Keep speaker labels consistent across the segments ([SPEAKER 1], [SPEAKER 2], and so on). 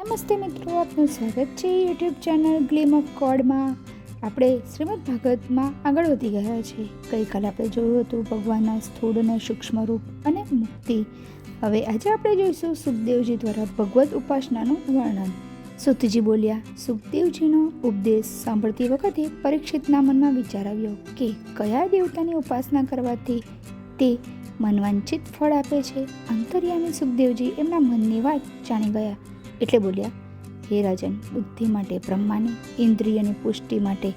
[SPEAKER 1] નમસ્તે મિત્રો, આપનું સ્વાગત છે યુટ્યુબ ચેનલ ગ્લીમ ઓફ કોડમાં આપણે શ્રીમદ ભાગવતમાં આગળ વધી ગયા છે ગઈકાલે આપણે જોયું હતું ભગવાનના સ્થૂળ સૂક્ષ્મ રૂપ અને મુક્તિ. હવે આજે આપણે જોઈશું સુખદેવજી દ્વારા ભગવત ઉપાસનાનું વર્ણન. સુતજી બોલ્યા, સુખદેવજીનો ઉપદેશ સાંભળતી વખતે પરીક્ષિતના મનમાં વિચાર આવ્યો કે કયા દેવતાની ઉપાસના કરવાથી તે મનવાંચિત ફળ આપે છે. અંતર્યામી સુખદેવજી એમના મનની વાત જાણી ગયા. એટલે બોલ્યા, હે રાજન, બુદ્ધિ માટે, બ્રહ્માની, ઇન્દ્રિયની પુષ્ટિ માટે,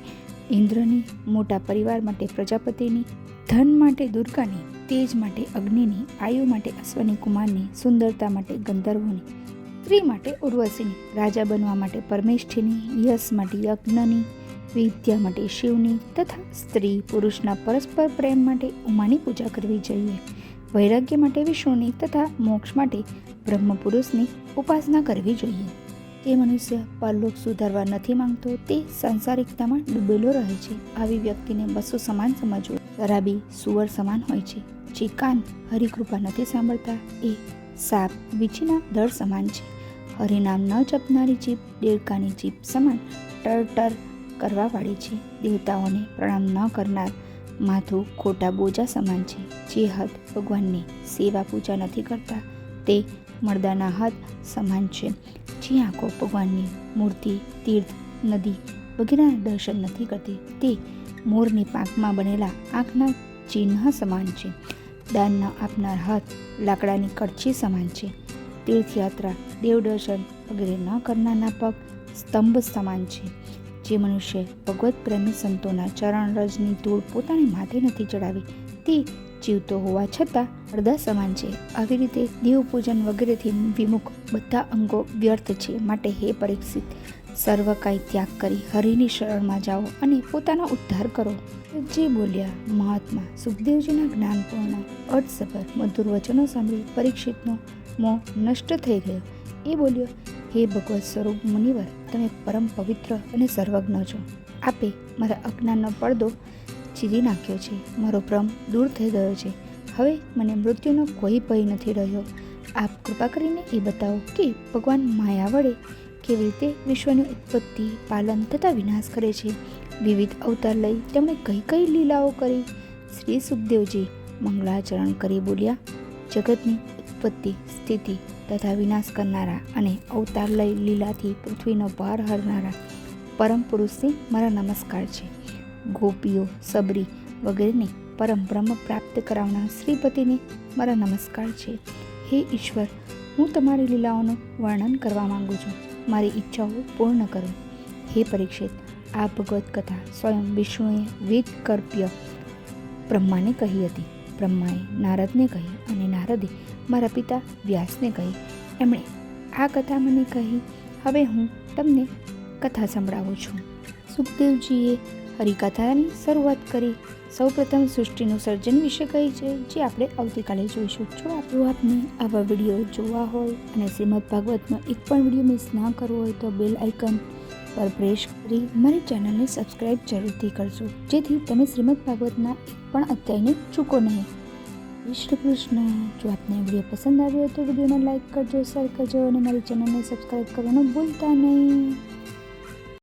[SPEAKER 1] ઇન્દ્રની, મોટા પરિવાર માટે, પ્રજાપતિની, ધન માટે, દુર્ગાની, તેજ માટે, અગ્નિની, આયુ માટે, અશ્વની, કુમારની, સુંદરતા માટે, ગંધર્વોની, સ્ત્રી માટે, ઉર્વશીની, રાજા બનવા માટે, પરમેષ્ઠીની, યશ માટે, યજ્ઞની, વિદ્યા માટે, શિવની, તથા સ્ત્રી પુરુષના પરસ્પર પ્રેમ માટે, ઉમાની પૂજા કરવી જોઈએ. વૈરાગ્ય માટે વિષ્ણુની તથા મોક્ષ માટે બ્રહ્મ પુરુષની ઉપાસના કરવી જોઈએ. તે મનુષ્ય પરલોક સુધારવા નથી માંગતો, તે સાંસારિકતામાં ડૂબેલો રહે છે. આવી વ્યક્તિને બસો સમાન સમજવું શરાબી સુવર સમાન હોય છે. જે કાન હરિકૃપા નથી સાંભળતા, એ સાપ વીછીના દળ સમાન છે. હરિનામ ન જપનારી જીભ, દેડકાની જીભ સમાન ટર ટર કરવાવાળી છે. દેવતાઓને પ્રણામ ન કરનાર માથું ખોટા બોજા સમાન છે. જે હાથ ભગવાનની સેવા પૂજા નથી કરતા, તે મળદાના હાથ સમાન છે. જે આંખો ભગવાનની મૂર્તિ, તીર્થ, નદી વગેરેના દર્શન નથી કરતી, તે મોરની પાંખમાં બનેલા આંખના ચિહ્ન સમાન છે. દાન આપનાર હાથ લાકડાની કડછી સમાન છે. તીર્થયાત્રા, દેવદર્શન વગેરે ન કરનારના પગ સ્તંભ સમાન છે. જે મનુષ્ય ભગવત પ્રેમી સંતોના ચરણ રજની ધૂળ પોતાની માથે નથી ચડાવી, તે જીવતો હોવા છતાં અડધા સમાન છે. આવી રીતે દેવ પૂજન વગેરેથી વિમુખ બધા અંગો વ્યર્થ છે માટે હે પરીક્ષિત, સર્વ કાંઈ ત્યાગ કરી હરિની શરણમાં જાઓ અને પોતાનો ઉદ્ધાર કરો. જે બોલ્યા મહાત્મા સુખદેવજીના જ્ઞાનપૂર્ણ અર્થસભર મધુર વચનો સાંભળી પરીક્ષિતનો મોં નષ્ટ થઈ ગયો. એ બોલ્યો હે ભગવત સ્વરૂપ મુનિવર, તમે પરમ પવિત્ર અને સર્વજ્ઞ છો. આપે મારા અજ્ઞાનનો પડદો ચીરી નાખ્યો છે. મારો ભ્રમ દૂર થઈ ગયો છે. હવે મને મૃત્યુનો કોઈ ભય નથી રહ્યો. આપ કૃપા કરીને એ બતાવો કે ભગવાન માયા વડે કેવી રીતે વિશ્વની ઉત્પત્તિ પાલન તથા વિનાશ કરે છે. વિવિધ અવતાર લઈ તેમણે કઈ કઈ લીલાઓ કરી. શ્રી સુખદેવજી મંગળાચરણ કરી બોલ્યા. જગતની ઉત્પત્તિ સ્થિતિ તથા વિનાશ કરનારા અને અવતાર લઈ લીલાથી પૃથ્વીનો ભાર હરનારા પરમ પુરુષને મારા નમસ્કાર છે. ગોપીઓ, સબરી વગેરેને પરમ બ્રહ્મ પ્રાપ્ત કરાવનાર શ્રીપતિને મારા નમસ્કાર છે. હે ઈશ્વર, હું તમારી લીલાઓનું વર્ણન કરવા માંગુ છું. મારી ઈચ્છાઓ પૂર્ણ કરો. હે પરીક્ષિત, આ ભગવત કથા સ્વયં વિષ્ણુએ વેદ કર્પ્ય બ્રહ્માને કહી હતી. બ્રહ્માએ નારદને કહી અને નારદે મારા પિતા વ્યાસને કહી એમણે આ કથા મને કહી, હવે હું તમને કથા સંભળાવું છું. સુખદેવજીએ હરિકથાની શરૂઆત કરી. સૌપ્રથમ સૃષ્ટિનું સર્જન વિશે કહી છે, જે આપણે આવતીકાલે જોઈશું. જો આપણું આપને આવા વીડિયો જોવા હોય અને શ્રીમદ ભાગવતનો એક પણ વીડિયો મિસ ના કરવો હોય તો બેલ આઇકન પર પ્રેસ કરી મારી ચેનલને સબસ્ક્રાઇબ જરૂરથી કરજો. જેથી તમે શ્રીમદ ભાગવતના પણ અધ્યાયને ચૂકો નહીં. જય કૃષ્ણ. જો આપને વીડિયો પસંદ આવ્યો તો વિડીયોને લાઇક કરજો શેર કરજો અને મારી ચેનલને સબસ્ક્રાઇબ કરવાનું ભૂલતા નહીં.